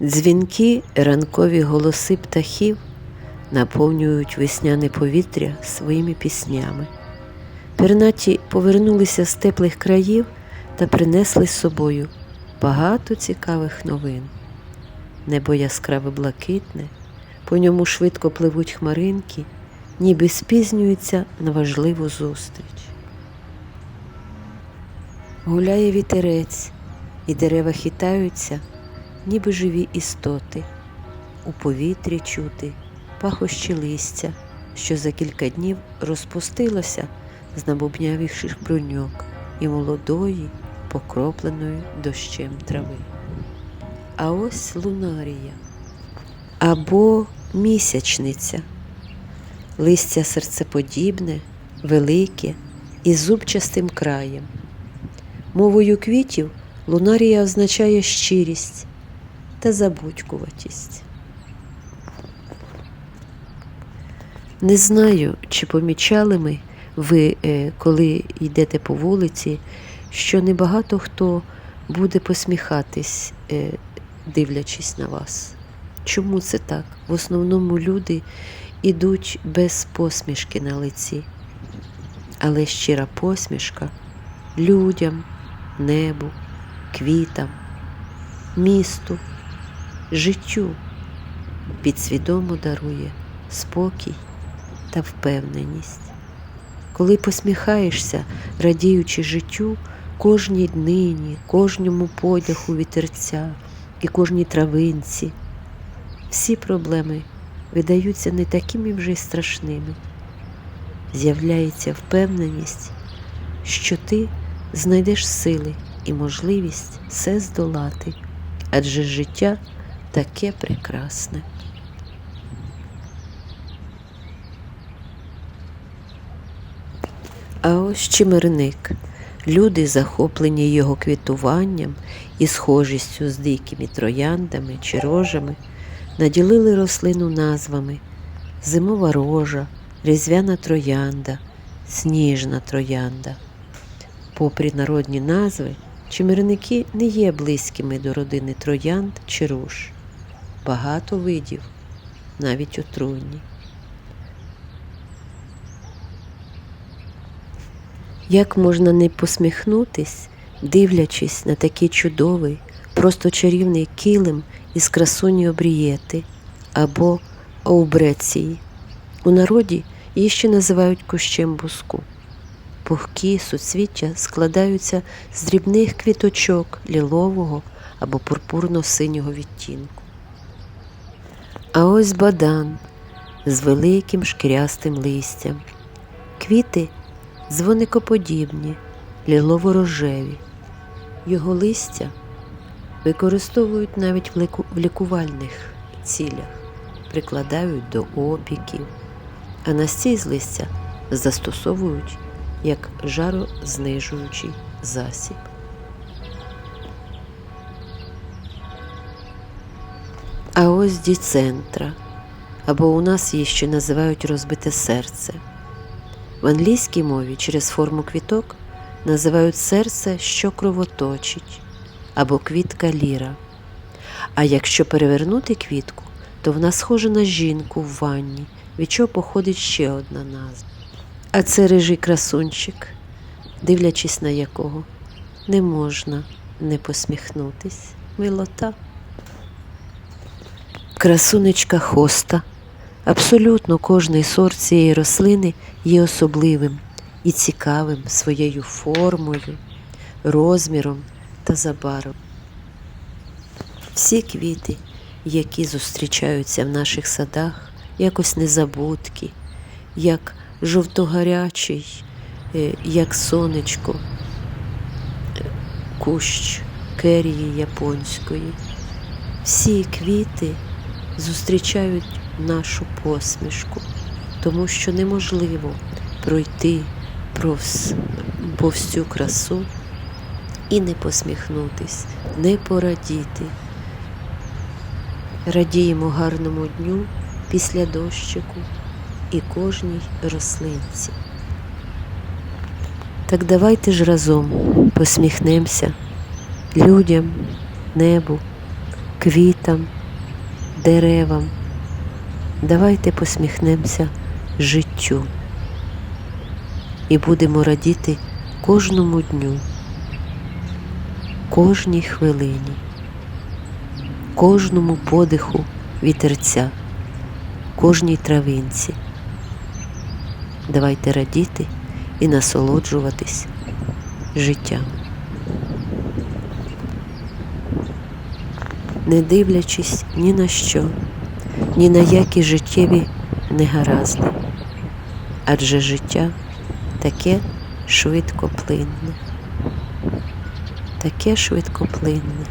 Дзвінки, ранкові голоси птахів наповнюють весняне повітря своїми піснями. Пернаті повернулися з теплих країв та принесли з собою багато цікавих новин. Небо яскраве блакитне, по ньому швидко пливуть хмаринки, ніби спізнюються на важливу зустріч. Гуляє вітерець, і дерева хитаються, ніби живі істоти. У повітрі чути пахощі листя, що за кілька днів розпустилося з набубнявіших бруньок і молодої, покропленої дощем трави. А ось лунарія або місячниця. Листя серцеподібне, велике і зубчастим краєм. Мовою квітів лунарія означає щирість та забудькуватість. Не знаю, чи помічали ми ви, е, коли йдете по вулиці, що небагато хто буде посміхатись, е, дивлячись на вас. Чому це так? В основному люди ідуть без посмішки на лиці. Але щира посмішка людям, небу, квітам, місту, життю підсвідомо дарує спокій та впевненість. Коли посміхаєшся, радіючи життю, кожній днині, кожному подяху вітерця і кожній травинці, всі проблеми видаються не такими вже й страшними. З'являється впевненість, що ти знайдеш сили і можливість все здолати, адже життя таке прекрасне. А ось чимерник. Люди, захоплені його квітуванням і схожістю з дикими трояндами чи рожами, наділили рослину назвами зимова рожа, різдвяна троянда, сніжна троянда. Попри народні назви, чимерники не є близькими до родини троянд чи руж. Багато видів, навіть отруйні. Як можна не посміхнутись, дивлячись на такий чудовий, просто чарівний килим із красуні обрієти або оубреції. У народі її ще називають кущем буску. Пухкі суцвіття складаються з дрібних квіточок лілового або пурпурно-синього відтінку. А ось бадан з великим шкірястим листям. Квіти дзвоникоподібні, лілово-рожеві. Його листя використовують навіть в лікувальних цілях, прикладають до опіків, а настій з листя застосовують як жарознижуючий засіб. А ось діцентра, або у нас її ще називають розбите серце. В англійській мові через форму квіток називають серце, що кровоточить, або квітка ліра. А якщо перевернути квітку, то вона схожа на жінку в ванні, від чого походить ще одна назва. А це рижий красунчик, дивлячись на якого не можна не посміхнутись. Милота. Красунечка хоста. Абсолютно кожний сорт цієї рослини є особливим і цікавим своєю формою, розміром та забарвом. Всі квіти, які зустрічаються в наших садах, якось незабудки, як жовтогарячий, е, як сонечко, кущ керії японської. Всі квіти зустрічають нашу посмішку, тому що неможливо пройти повз, повз цю красу і не посміхнутись, не порадіти. Радіємо гарному дню після дощику і кожній рослинці. Так давайте ж разом посміхнемося людям, небу, квітам, деревам. Давайте посміхнемося життю і будемо радіти кожному дню, кожній хвилині, кожному подиху вітерця, кожній травинці. Давайте радіти і насолоджуватись життям. Не дивлячись ні на що, ні на які життєві негаразди, адже життя таке швидкоплинне, таке швидкоплинне.